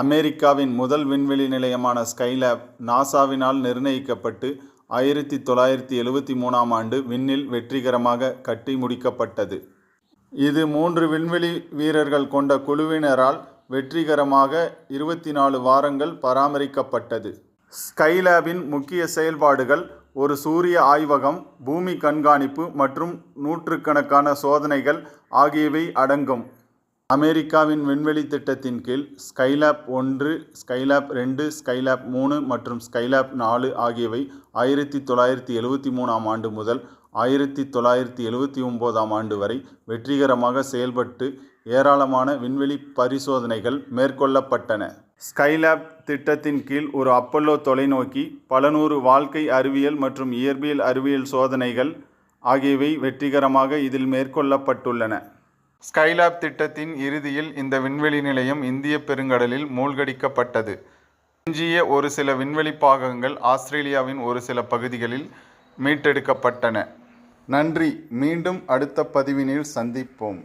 அமெரிக்காவின் முதல் விண்வெளி நிலையமான ஸ்கைலேப் நாசாவினால் நிர்ணயிக்கப்பட்டு ஆயிரத்தி தொள்ளாயிரத்தி எழுவத்தி மூணாம் ஆண்டு விண்ணில் வெற்றிகரமாக கட்டி முடிக்கப்பட்டது. இது மூன்று விண்வெளி வீரர்கள் கொண்ட குழுவினரால் வெற்றிகரமாக இருபத்தி நாலு வாரங்கள் பராமரிக்கப்பட்டது. ஸ்கைலேபின் முக்கிய செயல்பாடுகள் ஒரு சூரிய ஆய்வகம் பூமி கண்காணிப்பு மற்றும் நூற்றுக்கணக்கான சோதனைகள் ஆகியவை அடங்கும். அமெரிக்காவின் விண்வெளி திட்டத்தின் கீழ் ஸ்கைலாப் ஒன்று ஸ்கைலாப் ரெண்டு ஸ்கைலாப் மூணு மற்றும் ஸ்கைலாப் நாலு ஆகியவை ஆயிரத்தி தொள்ளாயிரத்தி எழுவத்தி மூணாம் ஆண்டு முதல் ஆயிரத்தி தொள்ளாயிரத்தி எழுவத்தி ஒம்போதாம் ஆண்டு வரை வெற்றிகரமாக செயல்பட்டு ஏராளமான விண்வெளி பரிசோதனைகள் மேற்கொள்ளப்பட்டன. ஸ்கைலாப் திட்டத்தின் கீழ் ஒரு அப்பல்லோ தொலைநோக்கி பல நூறு வாழ்க்கை அறிவியல் மற்றும் இயற்பியல் அறிவியல் சோதனைகள் ஆகியவை வெற்றிகரமாக இதில் மேற்கொள்ளப்பட்டுள்ளன. ஸ்கைலாப் திட்டத்தின் இறுதியில் இந்த விண்வெளி நிலையம் இந்திய பெருங்கடலில் மூழ்கடிக்கப்பட்டது. எஞ்சிய ஒரு சில விண்வெளி பாகங்கள் ஆஸ்திரேலியாவின் ஒரு சில பகுதிகளில் மீட்டெடுக்கப்பட்டன. நன்றி. மீண்டும் அடுத்த பதிவினில் சந்திப்போம்.